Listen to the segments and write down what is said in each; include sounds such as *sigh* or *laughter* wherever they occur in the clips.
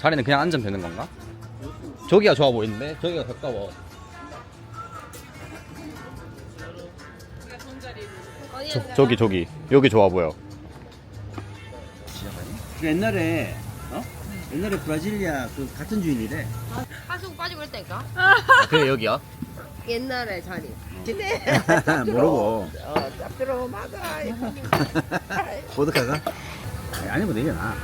자리는 그냥 앉으면 되는 건가? 저기가 좋아 보이는데? 저기가 가까워. 저, 저기 저기 여기 좋아 보여. 옛날에 어? 옛날에 브라질리아 그 같은 주인이래. 하수구 빠지고 했다니까? 아, 그래 여기야? 옛날에 자리. *laughs* 모르고. 어, 딱 들어오마다. *laughs* 보드카가? 아니 뭐 되잖아.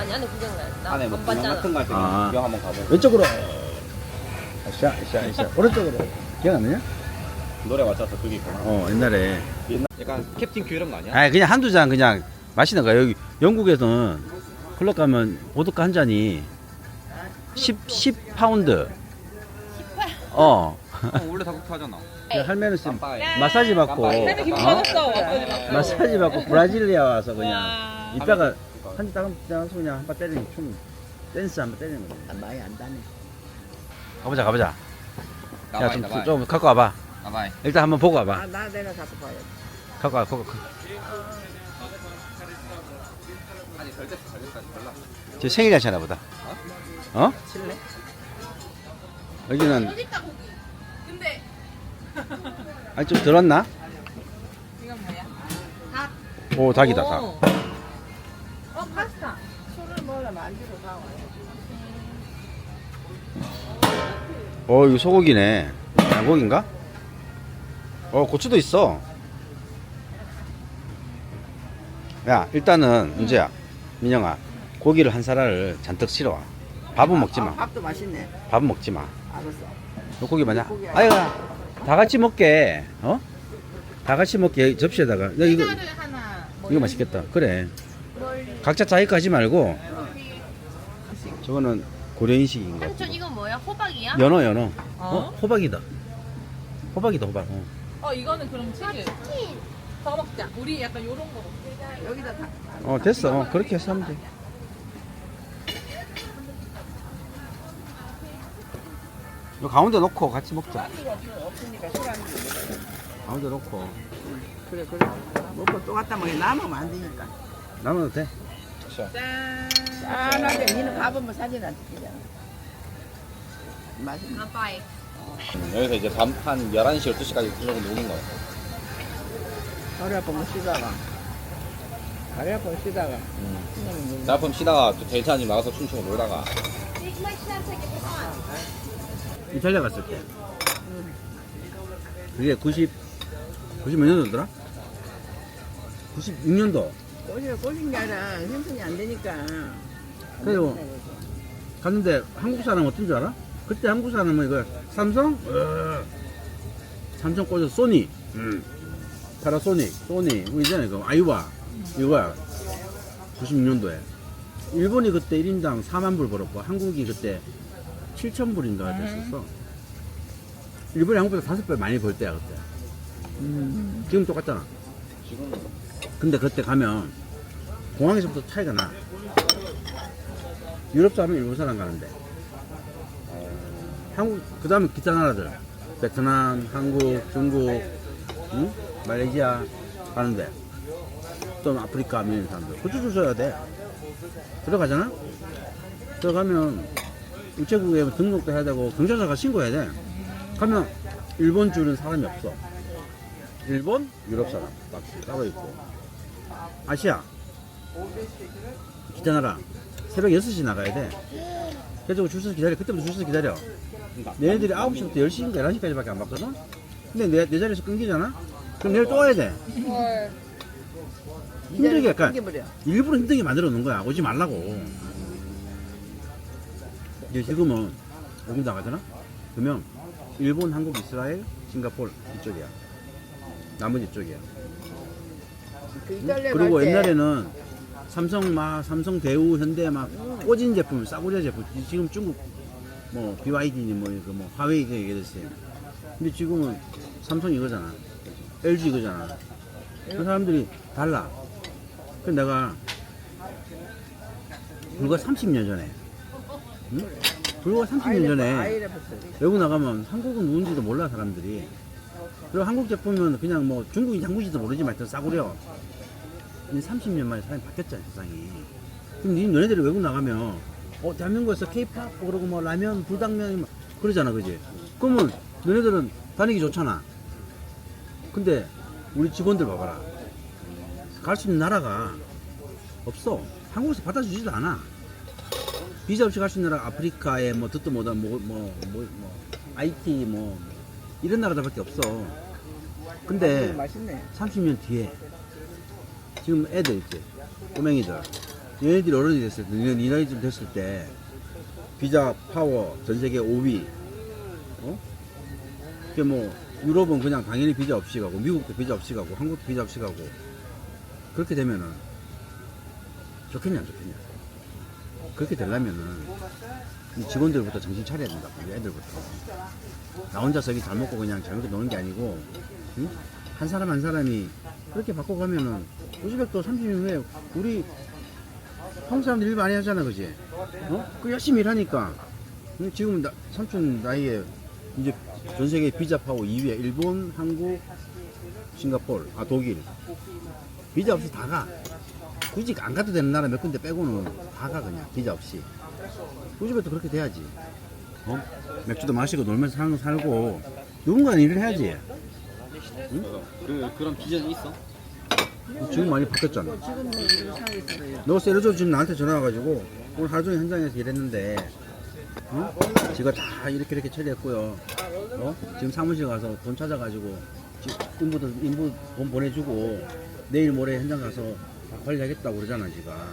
아니, 안에 구경 가. 나 안에 뭐 안 공항 봤잖아. 같은 거할때 아. 구경 한번 가보고. 왼쪽으로. 아샤 아샤 아샤. 오른쪽으로. 기억 안 나냐? 노래 맞춰서 그게 있구나. 어 옛날에. 약간 캡틴 큐 이런 거 아니야? 아 그냥 한두 잔 그냥 마시는 거야. 여기 영국에서는 클럽 가면 보드카 한 잔이 10 10 파운드. 어. 어, 원래 다 그렇게 하잖아. 그 할매는 지금 깜빡이. 마사지 받고 어? 왔더니 막. 마사지 받고 브라질리아 와서 그냥 와. 이따가 한잔 따가면 그냥 한 번 때리는 춤 댄스 한 번 때리는 거야. 많이 안 다네. 가보자 가보자. 나와이 야좀 나와이. 좀 갖고 와봐. 나와이. 일단 한번 보고 와봐. 아, 나 내가 가서 봐야 돼. 갖고 와. 갖고 와. 아니 덜 됐어 덜 됐어 몰라. 제 생일 하시나 보다. 어? 칠래? 여기는 근데 아니 좀 들었나? 이건 뭐야? 오 닭이다 닭. 어, 어 파스타. 술을 먹으려면 안주로 사와요. 어 이거 소고기네. 양고기인가? 어 고추도 있어. 야 일단은 은재야 민영아 고기를 한 사라를 잔뜩 실어와. 밥은 먹지 아, 마. 밥도 맛있네. 밥은 먹지 마. 알았어. 너 고기? 고기 아유 다 같이 먹게. 어? 다 같이 먹게 접시에다가. 야, 이거 하나. 뭐 이거 맛있겠다. 그래. 각자 자기 거 하지 말고. 저거는 고려인식인 것 삼촌 같아. 이건 뭐야? 호박이야? 연어 연어. 어? 어? 호박이다. 호박이다 호박. 어. 어 이거는 그럼 치즈. 더 먹자. 우리 약간 요런 거 먹자. 여기다 다. 어 됐어. 어, 그렇게 해서 하면 돼. 요 가운데 놓고 같이 먹자. 가운데 놓고 그래, 그래. 먹고 또 갖다 먹이 남으면 안 되니까. 남아도 돼. 짠. 짠하게 니는 가보면 사진 안 찍히잖아. 맛있네. 아빠이. 여기서 이제 밤 한 11시 12시까지 들어오고 녹인 거야. 다리 아프면 쉬다가. 다리 아프면 쉬다가. 음. 신나면 나품 쉬다가 또 데이트하니 나가서 춤추고 놀다가 이탈리아 갔을 때. 그게 90 90 몇 년도더라? 96년도. 꼬시, 꼬신 게 아니라 생선이 안 되니까. 그래요. 갔는데 한국 사람 어떤 줄 알아? 그때 한국 사람은 이거 삼성? 어. 삼성 꽂아 소니. 음. 파라소닉, 소니, 뭐 있잖아 이거 아이와 이거야. 96년도에. 일본이 그때 1인당 4만 불 벌었고 한국이 그때 7천 불인가 됐었어. 일본이 한국보다 다섯 배 많이 벌 때야 그때. 음. 지금 똑같잖아. 지금 근데 그때 가면 공항에서부터 차이가 나. 유럽 사람, 일본 사람 가는데. 한국, 그 다음에 기타 나라들. 베트남, 한국, 중국, 응? 말레이시아 가는데. 또 아프리카, 미는 사람들. 줄 서야 돼. 들어가잖아? 들어가면 우체국에 등록도 해야 되고 경찰서가 신고해야 돼. 가면 일본 줄은 사람이 없어. 일본, 유럽 사람 딱 따로 있고 아시아? 기타 나라. 새벽 6시 나가야 돼. 그래서 줄 서서 기다려. 그때부터 줄 서서 기다려. 얘네들이 9시부터 10시인가 11시까지밖에 안 받거든? 근데 내, 내 자리에서 끊기잖아? 그럼 내일 또 와야 돼. 힘들게 약간. 일부러 힘들게 만들어 놓은 거야. 오지 말라고. 이제 지금은 여기 나가잖아? 그러면 일본, 한국, 이스라엘, 싱가포르 이쪽이야. 나머지 이쪽이야 그 이탈리아 그리고 갈 때 옛날에는 삼성 막 삼성 대우 현대 막 꽂은 제품 싸구려 제품 지금 중국 뭐 BYD니 뭐 이거 뭐 화웨이 그 얘기했어요. 근데 지금은 삼성 이거잖아. LG 이거잖아. 그 사람들이 달라. 그 내가 불과 30년 전에 응? 불과 30년 전에 외국 나가면 한국은 누군지도 몰라 사람들이 그리고 한국 제품은 그냥 뭐 중국인지 한국인지도 모르지만 하여튼 싸구려. 근데 30년 만에 사람이 바뀌었잖아, 세상이. 그럼 니 너네들이 외국 나가면, 어, 대한민국에서 케이팝, 그러고 뭐 라면, 불당면, 뭐 그러잖아, 그지? 그러면 너네들은 다니기 좋잖아. 근데 우리 직원들 봐봐라. 갈 수 있는 나라가 없어. 한국에서 받아주지도 않아. 비자 없이 갈 수 있는 나라 아프리카에 뭐 듣도 못한 뭐, 뭐, 뭐, 뭐, IT 뭐, 이런 나라들밖에 없어. 근데 맛있네. 30년 뒤에 지금 애들 있지 꼬맹이들 얘네들이 어른이 됐을 때 니, 니 나이쯤 됐을 때 비자 파워 전 세계 5위 어? 그게 뭐 유럽은 그냥 당연히 비자 없이 가고 미국도 비자 없이 가고 한국도 비자 없이 가고 그렇게 되면은 좋겠냐 안 좋겠냐 그렇게 되려면은 이 직원들부터 정신 차려야 된다 우리 애들부터 나 혼자서 잘 먹고 그냥 잘 먹고 노는 게 아니고 응? 한 사람 한 사람이 그렇게 바꿔가면은 우즈벡도 30년 후에 우리 한국 사람들 일 많이 하잖아 그지? 어? 그 열심히 일하니까 응? 지금 나, 삼촌 나이에 이제 전 세계 비자 파워 2위에 일본, 한국, 싱가폴, 아 독일 비자 없이 다 가. 굳이 안 가도 되는 나라 몇 군데 빼고는 다 가 그냥 비자 없이. 우즈벡도 그렇게 돼야지. 어? 맥주도 마시고 놀면서 살고 살고 누군가는 일을 해야지. 그, 그런 비전이 있어? 지금 많이 바뀌었잖아. 지금 뭐. 너 세르조 지금 나한테 전화 와가지고 오늘 하루 종일 현장에서 일했는데 어? 지가 다 이렇게 이렇게 처리했고요. 어? 지금 사무실 가서 돈 찾아가지고 지- 인부도 인부 돈 보내주고 내일 모레 현장 가서 다 관리하겠다고 그러잖아 지가.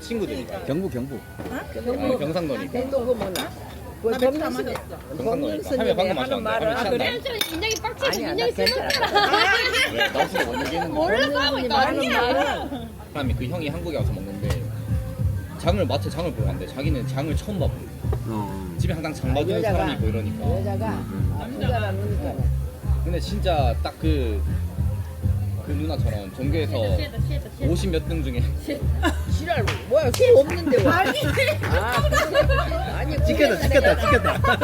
친구들이가. 경부 경부. 아니, 경상도니까. 대도 그 뭐나? 그 마셨어. 경상도니까. 하면 방금 마셨는데. 하면 아, 취한다. 그래? 인정이 빡치고 *laughs* 아니야, 괜찮아. 쓰는 왜? 나 없으면 못 얘기했는데. 몰라서 하고 있다. 하는 말은 사람이 그 형이 한국에 와서 먹는데 장을 마트 장을 보고 간대. 자기는 장을 처음 봐보. 어. 집에 항상 장 봐주는 여자가- 사람이 있고 이러니까. 여자가 남자가 노니까 근데 진짜 딱 그, 그 누나처럼 전교에서 취했다 취했다 취했다. 50 몇 등 중에 지랄 뭐야 술 없는데 왜? 아니 아 아니 찍혔다 찍혔다 찍혔다.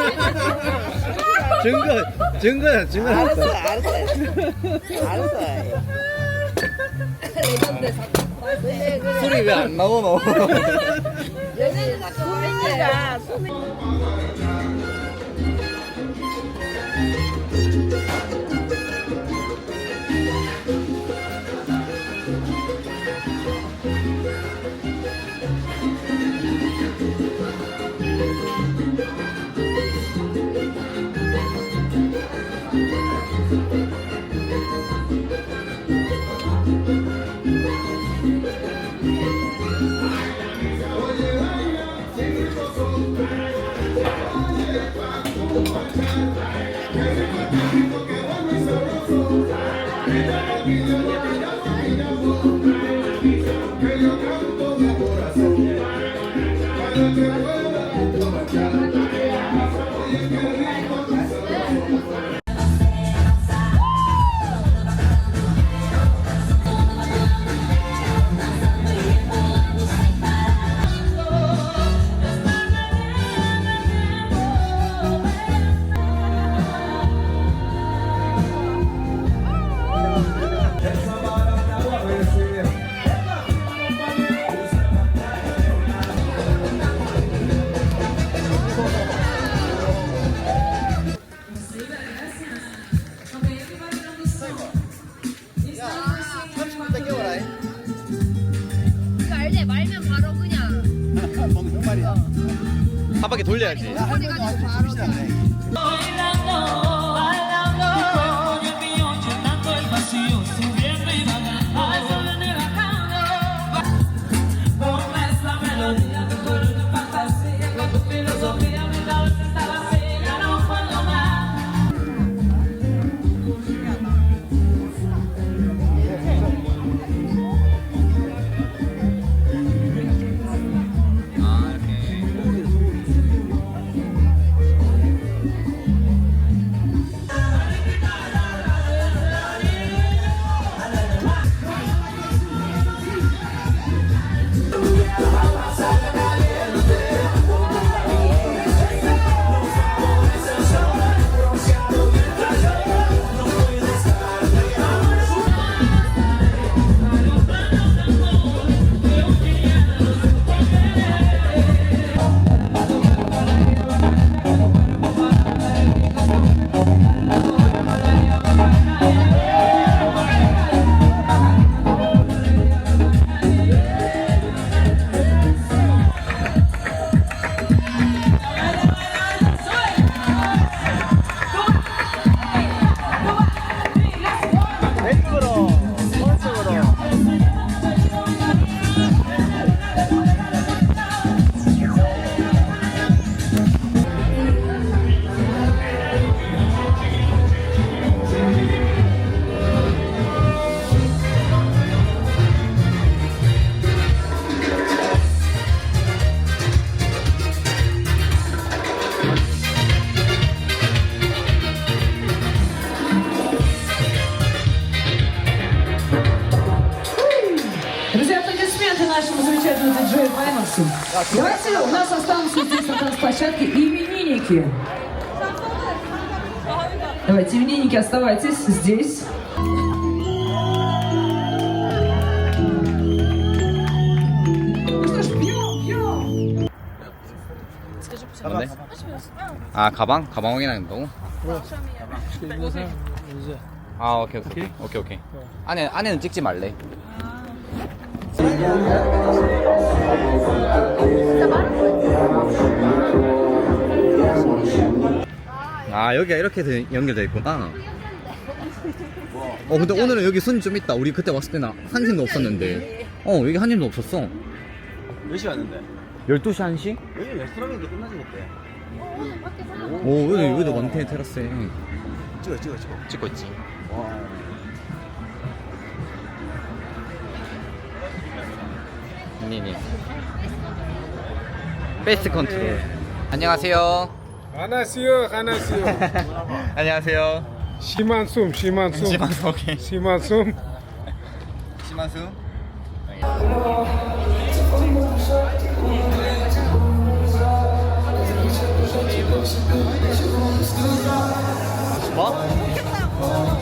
증거 증거야 증거. 알았어 알았어 알았어. 그래 그래. 소리 왜 안 나오노? 소민이가 소민. 이 한 바퀴 돌려야지. Amen. Друзья, аплодисменты нашему замечательному диджею Маймаксу. Ну. Давайте у нас останутся здесь на танцплощадке именинники. Давайте, именинники, оставайтесь здесь. Ну 뭔데? А, кабан 가방? 가방 확인하는다고? А, окей, окей, окей, окей. Аня, Аня, ну, 찍지 말래. 아 여기가 이렇게 돼- 연결돼 있구나. 어 근데 오늘은 여기 손이 좀 있다. 우리 그때 왔을 때는 한 팀도 없었는데. 어 여기 한 팀도 없었어. 몇 시 왔는데? 12시 1시? 여기 레스토랑인데 끝나지 못해. 오 여기 여기도 많대 테라스에. 찍어 찍어 찍어. 찍고 있지. 니니. 베스트 컨트롤. 안녕하세요. 안녕하세요, 안녕하세요. *laughs* 안녕하세요. 시만숨, 시만숨, 시만수 오케이. 시만숨. 시만수. 뭐?